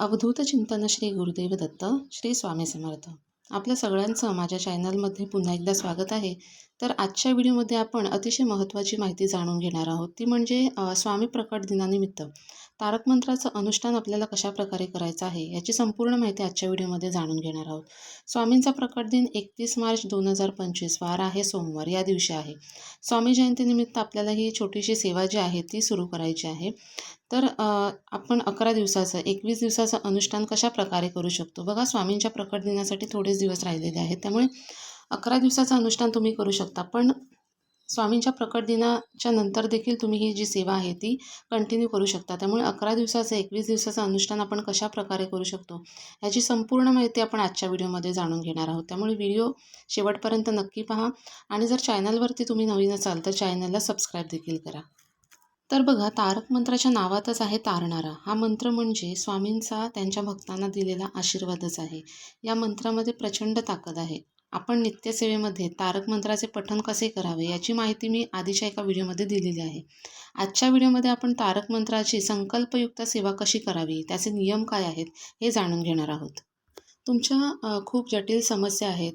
अवधूत चिंतन श्री गुरुदेव दत्त श्री स्वामी समर्थ. आपल्या सगळ्यांचं माझ्या चॅनलमध्ये पुन्हा एकदा स्वागत आहे. तर आजच्या व्हिडिओमध्ये आपण अतिशय महत्त्वाची माहिती जाणून घेणार आहोत. ती म्हणजे स्वामी प्रकट दिनानिमित्त. तारक मंत्राचं अनुष्ठान आपल्याला कशा प्रकारे करायचं आहे याची संपूर्ण माहिती आजच्या व्हिडिओमध्ये जाणून घेणार आहोत. स्वामींचा प्रकट दिन एकतीस मार्च दोन हजार पंचवीस वार आहे सोमवार या दिवशी आहे. स्वामी जयंतीनिमित्त आपल्याला ही छोटीशी सेवा जी आहे ती सुरू करायची आहे. तर आपण अकरा दिवसाचं एकवीस दिवसाचं अनुष्ठान कशा प्रकारे करू शकतो? बघा स्वामींच्या प्रकट दिनासाठी थोडेच दिवस राहिलेले आहेत त्यामुळे अकरा दिवसाचं अनुष्ठान तुम्ही करू शकता. पण स्वामींच्या प्रकट दिनाच्या नंतर देखील तुम्ही ही जी सेवा आहे ती कंटिन्यू करू शकता. त्यामुळे अकरा दिवसाचं एकवीस दिवसाचं अनुष्ठान आपण कशा प्रकारे करू शकतो याची संपूर्ण माहिती आपण आजच्या व्हिडिओमध्ये जाणून घेणार आहोत. त्यामुळे व्हिडिओ शेवटपर्यंत नक्की पहा आणि जर चॅनलवरती तुम्ही नवीन असाल तर चॅनलला सबस्क्राईब देखील करा. तर बघा तारक मंत्राच्या नावातच आहे तारणारा. हा मंत्र म्हणजे स्वामींचा त्यांच्या भक्तांना दिलेला आशीर्वादच आहे. या मंत्रामध्ये प्रचंड ताकद आहे. आपण नित्यसेवेमध्ये तारक मंत्राचे पठण कसे करावे याची माहिती मी आधीच्या एका व्हिडिओमध्ये दिलेली आहे. आजच्या व्हिडिओमध्ये आपण तारक मंत्राची संकल्पयुक्त सेवा कशी करावी त्याचे नियम काय आहेत हे जाणून घेणार आहोत. तुमच्या खूप जटिल समस्या आहेत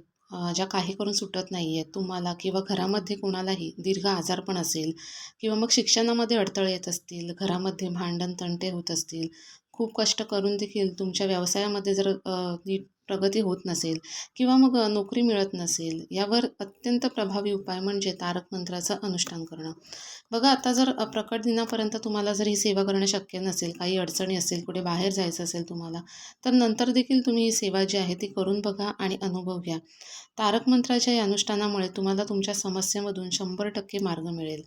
ज्या काही करून सुटत नाही आहेत तुम्हाला किंवा घरामध्ये कोणालाही दीर्घ आजारपण असेल किंवा मग शिक्षणामध्ये अडथळे येत असतील घरामध्ये भांडण तंटे होत असतील खूप कष्ट करून देखील तुमच्या व्यवसायामध्ये जर नीट प्रगती होत नसेल किंवा मग नोकरी मिळत नसेल यावर अत्यंत प्रभावी उपाय म्हणजे तारक मंत्राचं अनुष्ठान करणं. बघा आता जर प्रकट दिनापर्यंत तुम्हाला जर ही सेवा करणं शक्य नसेल काही अडचणी असेल कुठे बाहेर जायचं असेल तुम्हाला तर नंतर देखील तुम्ही ही सेवा जी आहे ती करून बघा आणि अनुभव घ्या. तारक मंत्राच्या या अनुष्ठानामुळे तुम्हाला तुमच्या समस्येमधून शंभर टक्के मार्ग मिळेल.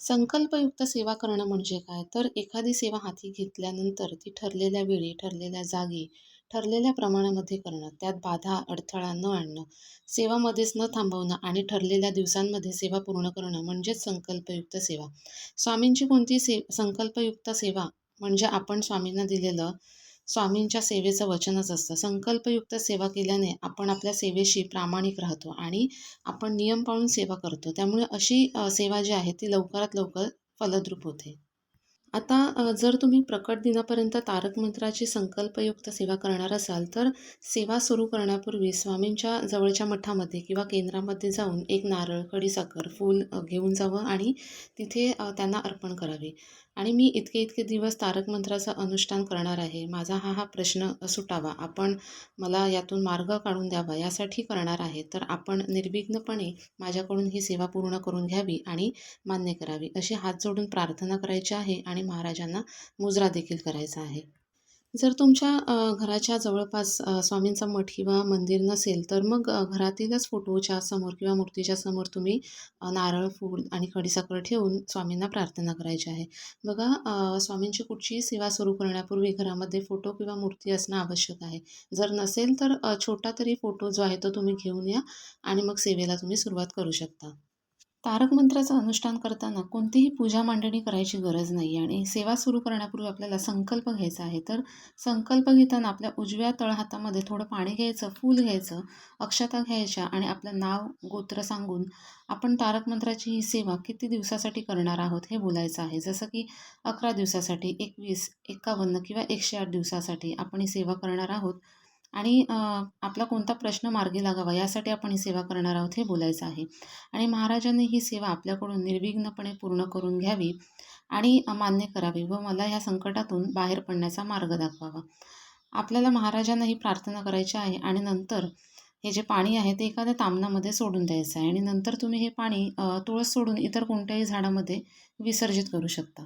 संकल्पयुक्त सेवा करणं म्हणजे काय? तर एखादी सेवा हाती घेतल्यानंतर ती ठरलेल्या वेळी ठरलेल्या जागी ठरलेल्या प्रमाणामध्ये करणं त्यात बाधा अडथळा न आणणं सेवामध्येच न थांबवणं आणि ठरलेल्या दिवसांमध्ये सेवा पूर्ण करणं म्हणजेच संकल्पयुक्त सेवा. स्वामींची कोणती से संकल्पयुक्त सेवा म्हणजे आपण स्वामींना दिलेलं स्वामींच्या सेवेचं वचनच असतं. संकल्पयुक्त सेवा केल्याने आपण आपल्या सेवेशी प्रामाणिक राहतो आणि आपण नियम पाळून सेवा करतो. त्यामुळे अशी सेवा जी आहे ती लवकरात लवकर फलद्रूप होते. आता जर तुम्ही प्रकट दिनापर्यंत तारक मंत्राची संकल्पयुक्त सेवा करणार असाल तर सेवा सुरू करण्यापूर्वी स्वामींच्या जवळच्या मठामध्ये किंवा केंद्रामध्ये जाऊन एक नारळ खडीसाखर फूल घेऊन जावं आणि तिथे त्यांना अर्पण करावे. आणि मी इतके इतके दिवस तारक मंत्राचं अनुष्ठान करणार आहे. माझा हा हा प्रश्न सुटावा. आपण मला यातून मार्ग काढून द्यावा यासाठी करणार आहे. तर आपण निर्विघ्नपणे माझ्याकडून ही सेवा पूर्ण करून घ्यावी आणि मान्य करावी. अशी हात जोडून प्रार्थना करायची आहे आणि महाराजांना मुजरा देखील करायचा आहे. जर तुमच्या घराच्या जवळपास स्वामींचं स्वामींचा मठ किंवा मंदिर नसेल तर मग घरातीलच फोटोच्या समोर किंवा मूर्तीच्या समोर तुम्ही नारळ फूल आणि खडीसाखर ठेवून स्वामींना प्रार्थना करायची आहे. बघा स्वामींची कुठचीही सेवा सुरू करण्यापूर्वी घरामध्ये फोटो किंवा मूर्ती असणं आवश्यक आहे. जर नसेल तर छोटा तरी फोटो जो आहे तो तुम्ही घेऊन या आणि मग सेवेला तुम्ही सुरुवात करू शकता. तारक मंत्राचं अनुष्ठान करताना कोणतीही पूजा मांडणी करायची गरज नाही आणि सेवा सुरू करण्यापूर्वी आपल्याला संकल्प घ्यायचा आहे. तर संकल्प घेताना आपल्या उजव्या तळहातामध्ये थोडं पाणी घ्यायचं फूल घ्यायचं अक्षता घ्यायच्या आणि आपलं नाव गोत्र सांगून आपण तारक मंत्राची ही सेवा किती दिवसासाठी करणार आहोत हे बोलायचं आहे. जसं की अकरा दिवसासाठी एकवीस एकावन्न किंवा एकशे आठ दिवसासाठी आपण ही सेवा करणार आहोत. आणि आपला कोणता प्रश्न मार्गी लागावा यासाठी आपण ही सेवा करणार आहोत हे बोलायचं आहे. आणि महाराजांनी ही सेवा आपल्याकडून निर्विघ्नपणे पूर्ण करून घ्यावी आणि मान्य करावी व मला ह्या संकटातून बाहेर पडण्याचा मार्ग दाखवावा. आपल्याला महाराजांना ही प्रार्थना करायची आहे आणि नंतर हे जे पाणी आहे ते एखाद्या तामणामध्ये सोडून द्यायचं आहे आणि नंतर तुम्ही हे पाणी तुळस सोडून इतर कोणत्याही झाडामध्ये विसर्जित करू शकता.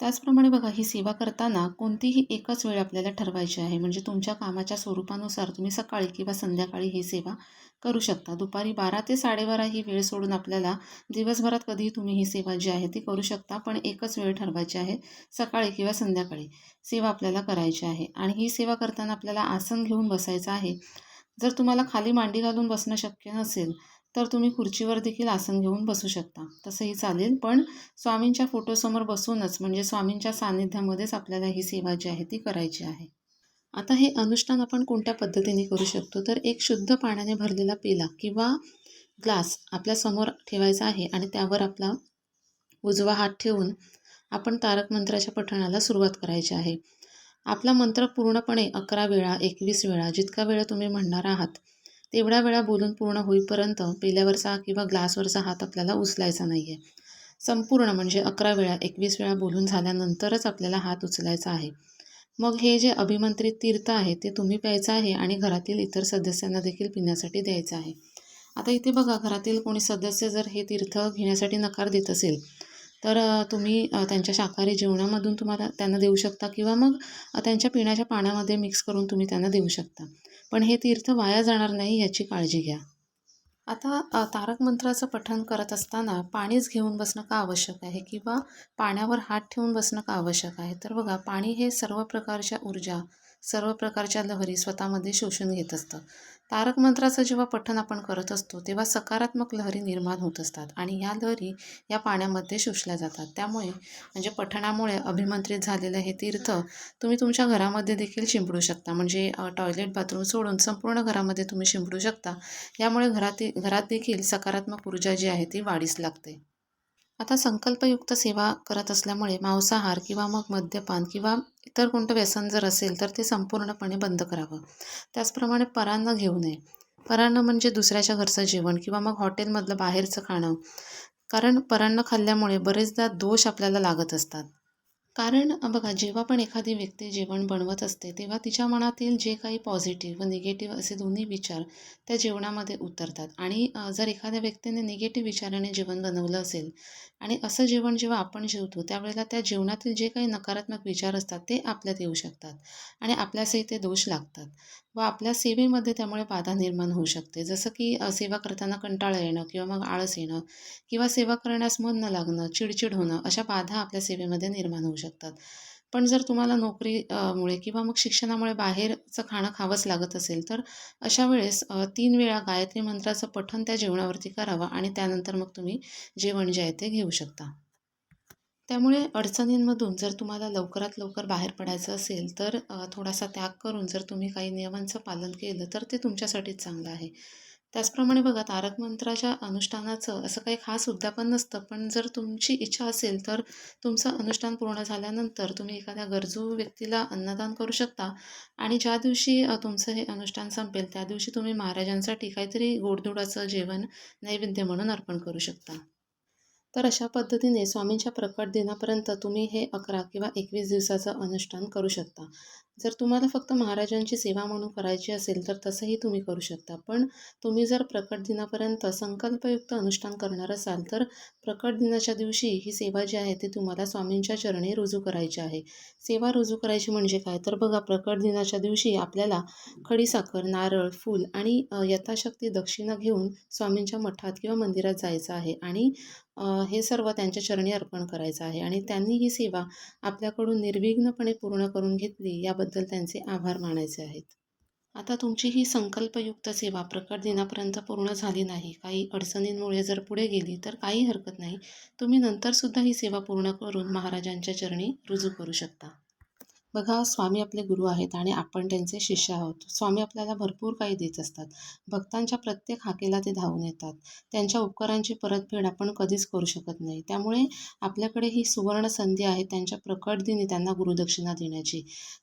त्याचप्रमाणे बघा ही सेवा करताना कोणतीही एकच वेळ आपल्याला ठरवायची आहे. म्हणजे तुमच्या कामाच्या स्वरूपानुसार तुम्ही सकाळी किंवा संध्याकाळी ही सेवा करू शकता. दुपारी बारा ते साडेबारा ही वेळ सोडून आपल्याला दिवसभरात कधीही तुम्ही ही सेवा जी आहे ती करू शकता. पण एकच वेळ ठरवायची आहे सकाळी किंवा संध्याकाळी सेवा आपल्याला करायची आहे. आणि ही सेवा करताना आपल्याला आसन घेऊन बसायचं आहे. जर तुम्हाला खाली मांडी घालून बसणं शक्य नसेल तर तुम्ही खुर्चीवर देखील आसन घेऊन बसू शकता. तसंही चालेल. पण स्वामींच्या फोटोसमोर बसूनच म्हणजे स्वामींच्या सान्निध्यामध्येच आपल्याला ही सेवा जी आहे ती करायची आहे. आता हे अनुष्ठान आपण कोणत्या पद्धतीने करू शकतो? तर एक शुद्ध पाण्याने भरलेला पेला किंवा ग्लास आपल्यासमोर ठेवायचा आहे आणि त्यावर आपला उजवा हात ठेवून आपण तारक मंत्राच्या पठणाला सुरुवात करायची आहे. आपला मंत्र पूर्णपणे अकरा वेळा एकवीस वेळा जितका वेळा तुम्ही म्हणणार आहात तेवढ्या वेळा बोलून पूर्ण होईपर्यंत पेल्यावरचा किंवा ग्लासवरचा हात आपल्याला उचलायचा नाही आहे संपूर्ण म्हणजे अकरा वेळा एकवीस वेळा बोलून झाल्यानंतरच आपल्याला हात उचलायचा आहे. मग हे जे अभिमंत्रित तीर्थ आहे ते तुम्ही प्यायचं आहे आणि घरातील इतर सदस्यांना देखील पिण्यासाठी द्यायचं आहे. आता इथे बघा घरातील कोणी सदस्य जर हे तीर्थ घेण्यासाठी नकार देत असेल तर तुम्ही त्यांच्या शाकाहारी जेवणामधून तुम्हाला त्यांना देऊ शकता किंवा मग त्यांच्या पिण्याच्या पाण्यामध्ये मिक्स करून तुम्ही त्यांना देऊ शकता. पण हे तीर्थ वाया जाणार नाही याची काळजी घ्या. आता तारक मंत्राचं पठण करत असताना पाणीच घेऊन बसणं का आवश्यक आहे? किंवा पाण्यावर हात ठेवून बसणं का आवश्यक आहे? तर बघा पाणी हे सर्व प्रकारच्या ऊर्जा सर्व प्रकारच्या लहरी स्वतःमध्ये शोषून घेत असतं. तारक मंत्राचं जेव्हा पठण आपण करत असतो तेव्हा सकारात्मक लहरी निर्माण होत असतात आणि या लहरी या पाण्यामध्ये शोषल्या जातात. त्यामुळे म्हणजे पठणामुळे अभिमंत्रित झालेलं हे तीर्थ तुम्ही तुमच्या घरामध्ये देखील शिंपडू शकता. म्हणजे टॉयलेट बाथरूम सोडून संपूर्ण घरामध्ये तुम्ही शिंपडू शकता. यामुळे घरातील घरात देखील सकारात्मक ऊर्जा जी आहे ती वाढीस लागते. आता संकल्पयुक्त सेवा करत असल्यामुळे मांसाहार किंवा मग मद्यपान किंवा इतर कोणतं व्यसन जर असेल तर ते संपूर्णपणे बंद करावं. त्याचप्रमाणे परान्न घेऊ नये. परान्न म्हणजे दुसऱ्याच्या घरचं जेवण किंवा मग हॉटेलमधलं बाहेरचं खाणं. कारण परान्न खाल्ल्यामुळे बरेचदा दोष आपल्याला लागत असतात. कारण बघा जेव्हा पण एखादी व्यक्ती जेवण बनवत असते तेव्हा तिच्या मनातील जे काही पॉझिटिव्ह व निगेटिव्ह असे दोन्ही विचार त्या जेवणामध्ये उतरतात. आणि जर एखाद्या व्यक्तीने निगेटिव्ह विचाराने जेवण बनवलं असेल आणि असं जेवण जेव्हा आपण जेवतो त्यावेळेला त्या जेवणातील जे काही नकारात्मक विचार असतात ते आपल्यात येऊ शकतात आणि आपल्यासही ते दोष लागतात व आपल्या सेवेमध्ये त्यामुळे बाधा निर्माण होऊ शकते. जसं की सेवा करताना कंटाळा येणं किंवा मग आळस येणं किंवा सेवा करण्यास मन न लागणं चिडचिड होणं अशा बाधा आपल्या सेवेमध्ये निर्माण होऊ शकतात. पण जर तुम्हाला नोकरीमुळे किंवा मग शिक्षणामुळे बाहेरचं खाणं खावंच लागत असेल तर अशा वेळेस तीन वेळा गायत्री मंत्राचं पठण त्या जेवणावरती करावं आणि त्यानंतर मग तुम्ही जेवण जे आहे ते घेऊ शकता. त्यामुळे अडचणींमधून जर तुम्हाला लवकरात लवकर बाहेर पडायचं असेल तर थोडासा त्याग करून जर तुम्ही काही नियमांचं पालन केलं तर ते तुमच्यासाठीच चांगलं आहे. त्याचप्रमाणे बघा तारक मंत्राच्या अनुष्ठानाचं असं काही खास उद्यापन नसतं. पण जर तुमची इच्छा असेल तर तुमचं अनुष्ठान पूर्ण झाल्यानंतर तुम्ही एखाद्या गरजू व्यक्तीला अन्नदान करू शकता. आणि ज्या दिवशी तुमचं हे अनुष्ठान संपेल त्या दिवशी तुम्ही महाराजांसाठी काहीतरी गोडधुडाचं जेवण नैवेद्य म्हणून अर्पण करू शकता. तर अशा पद्धतीने स्वामींच्या प्रकट दिनापर्यंत तुम्ही हे अकरा किंवा एकवीस दिवसाचं अनुष्ठान करू शकता. जर तुम्हाला फक्त महाराजांची सेवा म्हणून करायची असेल तर तसंही तुम्ही करू शकता. पण तुम्ही जर प्रकट दिनापर्यंत संकल्पयुक्त अनुष्ठान करणार असाल तर प्रकट दिनाच्या दिवशी ही सेवा जी आहे ती तुम्हाला स्वामींच्या चरणी रुजू करायची आहे. सेवा रुजू करायची म्हणजे काय? तर बघा प्रकट दिनाच्या दिवशी आपल्याला खडीसाखर नारळ फूल आणि यथाशक्ती दक्षिणा घेऊन स्वामींच्या मठात किंवा मंदिरात जायचं आहे आणि हे सर्व त्यांच्या चरणी अर्पण करायचं आहे. आणि त्यांनी ही सेवा आपल्याकडून निर्विघ्नपणे पूर्ण करून घेतली याबद्दल त्यांचे आभार मानायचे आहेत. आता तुमची ही संकल्पयुक्त सेवा प्रकट दिनापर्यंत पूर्ण झाली नाही काही अडचणींमुळे जर पुढे गेली तर काही हरकत नाही. तुम्ही नंतरसुद्धा ही सेवा पूर्ण करून महाराजांच्या चरणी रुजू करू शकता. बघा स्वामी आपले गुरु आहेत आणि आपण त्यांचे शिष्य आहोत. स्वामी आपल्याला भरपूर काही देत असतात. भक्तांच्या प्रत्येक हाकेला ते धावून येतात. त्यांच्या उपकारांची परतफेड आपण कधीच करू शकत नाही. त्यामुळे आपल्याकडे ही सुवर्ण संधी आहे त्यांच्या प्रकट दिनी त्यांना गुरुदक्षिणा देण्याची.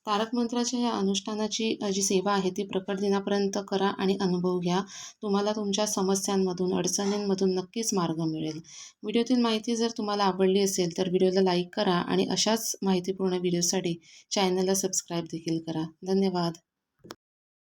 तारक मंत्राच्या या अनुष्ठानाची जी सेवा आहे ती प्रकट दिनापर्यंत करा आणि अनुभव घ्या. तुम्हाला तुमच्या समस्यांमधून अडचणींमधून नक्कीच मार्ग मिळेल. व्हिडिओतील माहिती जर तुम्हाला आवडली असेल तर व्हिडिओला लाईक करा आणि अशाच माहितीपूर्ण व्हिडिओसाठी चॅनलला सबस्क्राईब देखील करा. धन्यवाद.